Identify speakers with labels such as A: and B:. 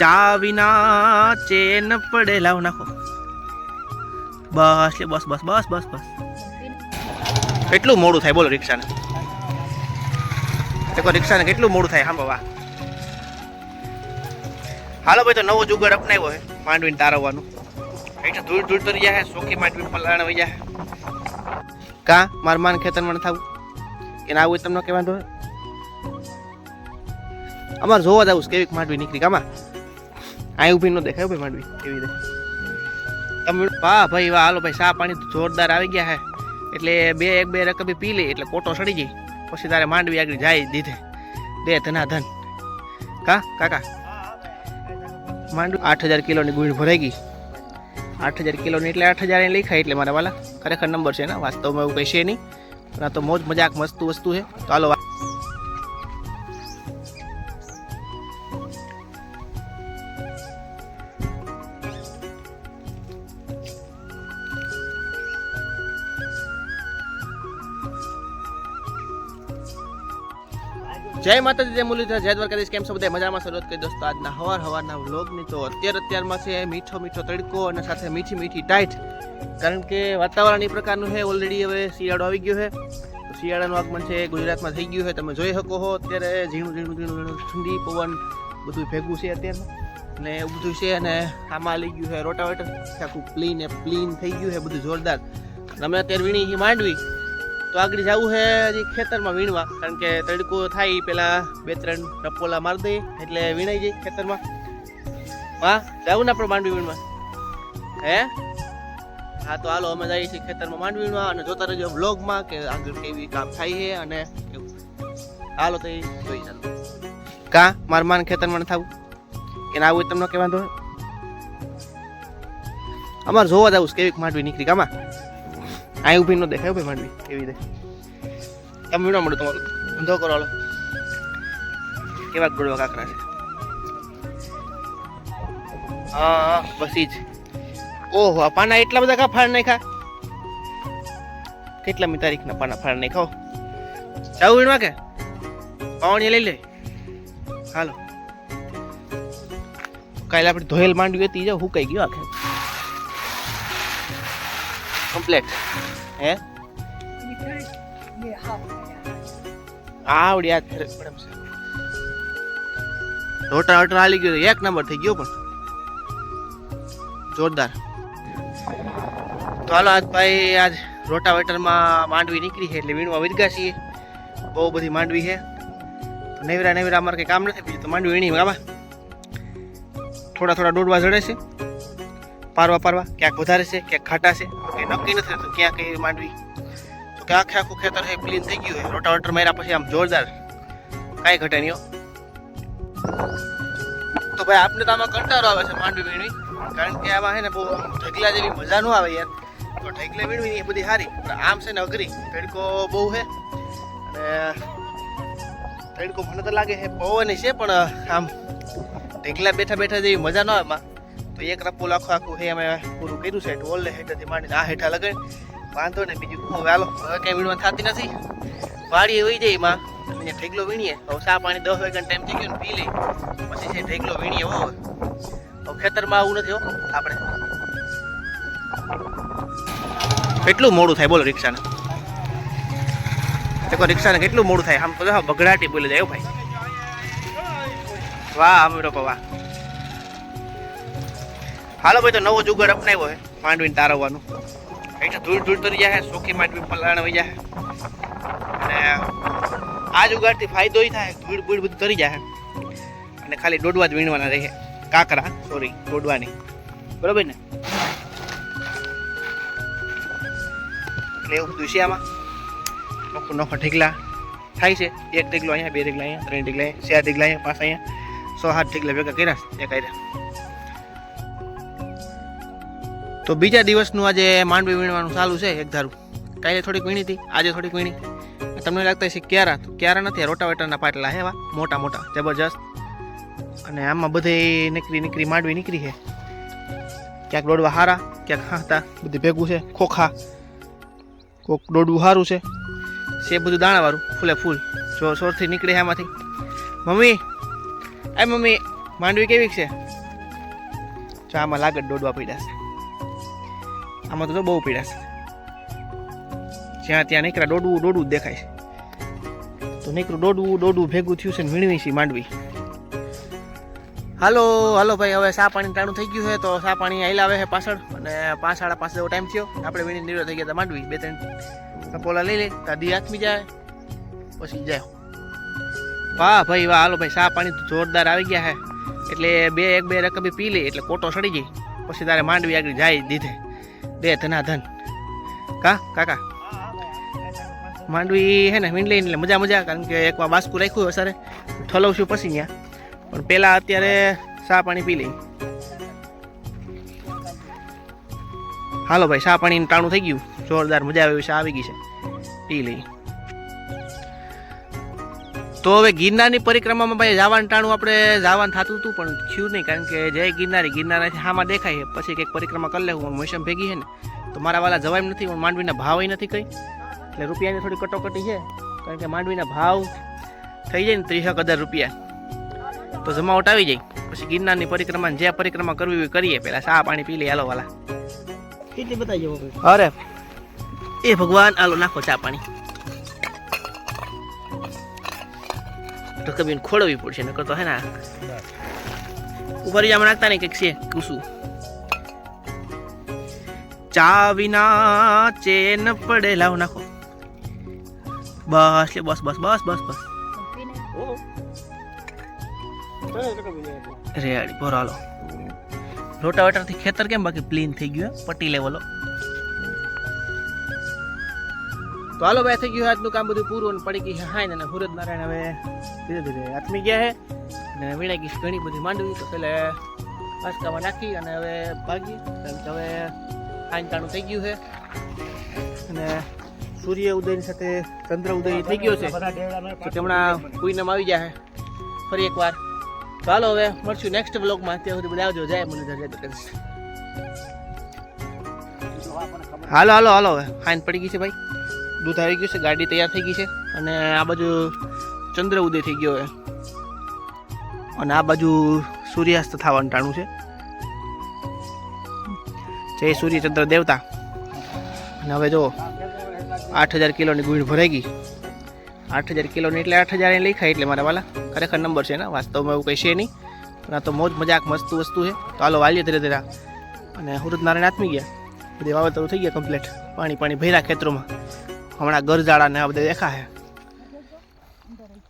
A: ચા વિના ચેન પડે લાવ નાખો. બસ બસ બસ બસ બસ બસ. કેટલું મોડું થાય, બોલો રિક્ષાને. દેખો રિક્ષાને કેટલું મોડું થાય હા બાબા હાલો ભાઈ, તો નવો જુગાડ અપનાવ્યો હે, માંડવીને તારવવાનું. એટલે ધૂળ ધૂળ તરી જાય સોખી માંડવી પલાણ વહી જાય કા, માર માન ખેતરમાં થવું? એને આવું હોય તમને કહેવાનું હોય? અમારે જોવા જવું કેવી માંડવી નીકળી, કામાં? આ ઊભી ન દેખાય ભાઈ માંડવી એવી રીતે તમે વાહ ભાઈ, વાહ, હાલો ભાઈ સા પાણી જોરદાર આવી ગયા હે. એટલે બે, એક, બે રકબી પી લે, એટલે કોટો સડી જાય પછી તારે માંડવી આગળ જાય દીધે. દે ધના ધન. કા, કાકા? માંડવી આઠ હજાર કિલોની ગુણ ભરાઈ ગઈ. આઠ હજાર કિલોની એટલે આઠ હજાર લખાય એટલે મારા વાલા. ખરેખર નંબર છે ને વાસ્તવમાં એવું છે નહીં. આ તો મોજ, મજાક, મસ્ત વસ્તુ છે. તો હાલો જય માતાજી, જય મુરલીધર, જય દ્વારકાધીશ, કેમ છો બધા? મજામાં શરૂઆત કરી દોસ્તો, આજના હવાર હવારના વ્લોગની તો અત્યાર અત્યારમાં છે મીઠો મીઠો તડકો અને સાથે મીઠી મીઠી ટાઈટ. કારણ કે વાતાવરણ એ પ્રકારનું છે ઓલરેડી હવે શિયાળો આવી ગયો છે. શિયાળાનું આગમન છે, ગુજરાતમાં થઈ ગયું છે, તમે જોઈ શકો છો અત્યારે ઝીણું ઝીણું ઝીણું ઝીણું ઠંડી પવન બધું ભેગું છે અત્યારમાં ને એવું બધું છે અને આમાં લઈ ગયું છે રોટાવેટર. આખું પ્લીન એ પ્લીન થઈ ગયું છે, બધું જોરદાર. તમે અત્યારે વીણી માંડવી. તો આગળ જવું છે હજી ખેતરમાં વીણવા. કારણ કે તડકો થાય પેલા બે ત્રણ ટપોલા મારી દઈએ, એટલે વીણાઈ જાય ખેતરમાં. હા, જવું ને આપણે માંડવી વીણવા? હે? હા, તો હાલો, અમે જઈએ છીએ ખેતરમાં માંડવી વીણવા અને જોતા રહેજો વ્લોગમાં કે આગળ કેવી કામ થાય છે અને કેવું. હાલો, તો જોઈ ચાલો. કા, માર માન ખેતરમાં થવું? એને આવું તમને કહેવાનું અમારે જોવા જવું કેવી માંડવી નીકળી, કામાં? આ ઊભી ન દેખાય ભાઈ માંડવી, એવી રીતે તમે વીણો મળે તમારું. ધંધો કરો હાલો. કેવા ગોળવા કાકરા છે. હા હા, બસ જ. ઓહો, આ પાના એટલા બધા કા ફાળ નાખ્યા? કેટલામી તારીખના પાના ફાળ નાખ્યા જાવ વીણવા કે? પાવણી લઈ લે. હાલો. કાલે આપણે ધોયેલ માંડવી હતી જાવ હુકાઈ ગયો આખે? કમ્પ્લેટ હે? આવડી યાદ છે રોટા રોટા હાલી ગયો એક નંબર થઈ ગયો પણ. જોરદાર. તો હાલો, આજ ભાઈ આજ રોટાવેટરમાં માંડવી નીકળી છે એટલે વીણવા વિદગા છીએ. બહુ બધી માંડવી છે. નેવરા નેવરા અમારે કંઈ કામ નથી, બીજું તો માંડવી વીણી ગામાં થોડા થોડા દોડવા જડે છે. પારવા પારવા, ક્યાંક વધારે છે, ક્યાંક ખાટા છે. કંઈ નક્કી નથી તો ક્યાં કઈ માંડવી. તો કે આખે આખું ખેતર છે ક્લીન થઈ ગયું હોય રોટાવેટર માર્યા પછી આમ જોરદાર. કાંઈ ઘટે નહીં. તો ભાઈ આપને તો આમાં કંટાળો આવે છે માંડવી વીણવી. કારણ કે આમાં છે ને બહુ ઢગલા જેવી મજા ન આવે યાર. તો ઢગલા વીણવી એ બધી સારી. પણ આમ છે ને અઘરી. તડકો બહુ છે અને તડકો મને તો લાગે છે પવન છે, પણ આમ ઢગલા બેઠા બેઠા જેવી મજા ન આવે. તો એક રપોલ આખું આખું એ અમે પૂરું કર્યું છે. ઓલે હેઠળથી માંડીને આ હેઠા લગાડી વાંધો ને બીજું હું હાલો, હવે કંઈ વીણવા થતી નથી. વાડીએ વહી જાય એમાં અને ઢેગલો વીણીએ. હવે ચા પાણી દસ વાગ્યાનો ટાઈમ થઈ ગયો ને પી લઈ પછી છે ઢેગલો વીણીએ હો. હવે ખેતરમાં આવું નથી હો. આપણે કેટલું મોડું થાય? બોલો રિક્ષાને. દેખો, રિક્ષાને કેટલું મોડું થાય? આમ જો બગડાટી બોલે જાય ભાઈ. વાહ, આમ વાહ. હાલો ભાઈ, તો નવો જુગાર અપનાવ્યો હે, માંડવીને તારવવાનું. એટલે ધૂળ ધૂળ તરી જાય સોખી માંડવી પલાણ વહી જાય અને આ જુગાડથી ફાયદો એ થાય, ધૂળ બૂળ બધું તરી જાય અને ખાલી દોડવા જ વીણવાના રહે. કાકરા સોરી દોડવાની. બરોબર ને? એટલે એવું બધું છે આમાં. નોખો નોખો ઢીકલા થાય છે. એક ઢીકલો અહીંયા, બે ઢીકલા અહીંયા, ત્રણ ઢીકલા અહીંયા, ચાર ઢીકલા અહીંયા, પાંચ અહીંયા, સો સાત ઢીકલા ભેગા કર્યા એક કર્યા. તો બીજા દિવસનું આજે માંડવી વીણવાનું ચાલુ છે એક ધારું. કાલે થોડીક વીણી હતી, આજે થોડીક વીણી. તમને લાગતા છે ક્યારા? ક્યારા નથી, રોટાવેટરના પાટલા હે એવા મોટા મોટા, જબરજસ્ત. અને આમાં બધે નીકળી નીકળી માંડવી નીકળી છે. ક્યાંક દોડવા હારા, ક્યાંક હાંતા બધું ભેગું છે, ખોખા. કોક દોડવું સારું છે. છે બધું દાણાવાળું, ફૂલે ફૂલ. જો સોરથી નીકળે આમાંથી. મમ્મી એ મમ્મી, માંડવી કેવી છે? જો આમાં લાગત દોડવા પડ્યા છે. આમાં તો બહુ પીડા છે. જ્યાં ત્યાં નીકળ્યા દોડવું દોડવું દેખાય છે. તો નીકળું દોડવું દોડવું ભેગું થયું છે ને વીણવી છે માંડવી. હાલો હાલો ભાઈ, હવે સા પાણી ટાણું થઈ ગયું છે તો સા પાણી આઈ લાવે છે પાછળ. અને પાંચ સાડા પાંચ જેવો ટાઈમ થયો. આપણે વીણી નીરો થઈ ગયા હતા માંડવી. બે, ત્રણ ટપોલા લઈ લે, દાદી હાથમી જાય, પછી જાય વાહ ભાઈ, વાહ, હાલો ભાઈ સા પાણી જોરદાર આવી ગયા છે. એટલે બે, એક, બે રકબી પી લે, એટલે કોટો સડી જાય પછી તારે માંડવી આગળ જાય દીધે. બે ધના ધન કા કાકા માંડવી હે ને લઈને એટલે મજા મજા કારણ કે એકવાર બાસ્કુ રાખ્યું સરે ઠલવશું પછી ત્યાં પણ પહેલાં અત્યારે ચા પાણી પી લઈ હાલો ભાઈ ચા પાણી ટાણું થઈ ગયું જોરદાર મજા આવે ચા આવી ગઈ છે પી લઈ તો હવે ગિરનારની પરિક્રમામાં ભાઈ જવાનું ટાણું આપણે જવાનું થતું હતું પણ થયું નહીં કારણ કે જય ગિરનારી ગિરનારથી હામાં દેખાય પછી કંઈક પરિક્રમા કરી લેવું મોસમ ભેગી છે ને તો મારા વાલા જવાય નથી પણ માંડવીના ભાવ નથી કંઈ. એટલે રૂપિયાની થોડી કટોકટી છે કારણ કે માંડવીના ભાવ થઈ જાય ને ત્રીસેક હજાર રૂપિયા. તો જમાવટ આવી જાય. પછી ગિરનારની પરિક્રમા જે પરિક્રમા કરવી હોય કરીએ. પેલા ચા પાણી પી લઈએ હાલો વાલા.
B: કેટલી બતાવી
A: અરે એ ભગવાન આલો નાખો ચા પાણી. રકબીને ખોળવી પડશે, નકર તો હે ને ઉપર જામાં નાખતા નહીં, કંઈક છે કુસું ચા વિના ચેન પડે, લાવ નાખો. બસ લે, બસ બસ બસ બસ બસ. રેડી બોરાલો રોટાવેટરથી ખેતર કેમ બાકી? પ્લીન થઈ ગયું પટી લેવલો તો હાલો ભાઈ, થઈ ગયું આજનું કામ બધું પૂરું અને પડી ગઈ છે હાઈ અને સુરજ નારાયણ હવે ધીરે ધીરે આથમી ગયા છે. અને વીણા ગીસ ઘણી બધી માંડવી, તો પેલે બાસકામાં નાખી અને હવે ભાગી કારણ કે હવે તાણું થઈ ગયું છે. અને સૂર્ય ઉદયની સાથે ચંદ્ર ઉદય થઈ ગયો છે. તેમના પૂનમ આવી જાય ફરી એકવાર. તો હાલો હવે મળશું નેક્સ્ટ બ્લોગમાં ત્યાં સુધી બધા આવજો. જાય મને જય હાલો હાલો હાલો હવે. હાઈન પડી ગઈ છે ભાઈ. દૂધ આવી ગયું છે, ગાડી તૈયાર થઈ ગઈ છે અને આ બાજુ ચંદ્ર ઉદય થઈ ગયો છે. અને આ બાજુ સૂર્યાસ્ત થવાનું ટાણું છે. જય સૂર્યચંદ્ર દેવતા. અને હવે જો આઠ હજાર કિલોની ગુણ ભરાઈ ગઈ. આઠ હજાર કિલોની એટલે આઠ હજાર લખાય એટલે મારા વાલા. ખરેખર નંબર છે ને વાસ્તવમાં એવું કંઈ છે નહીં. પણ આ તો મોજ મજાક મસ્ત વસ્તુ છે. તો હાલો વાલીએ ધીરે ધીરે અને સુરત નારાયણ આત્મી ગયા. બધી વાવેતરો થઈ ગયા કમ્પ્લીટ પાણી પાણી ભર્યા ખેતરોમાં. હમણાં ગરજાળા ને આ બધા દેખાય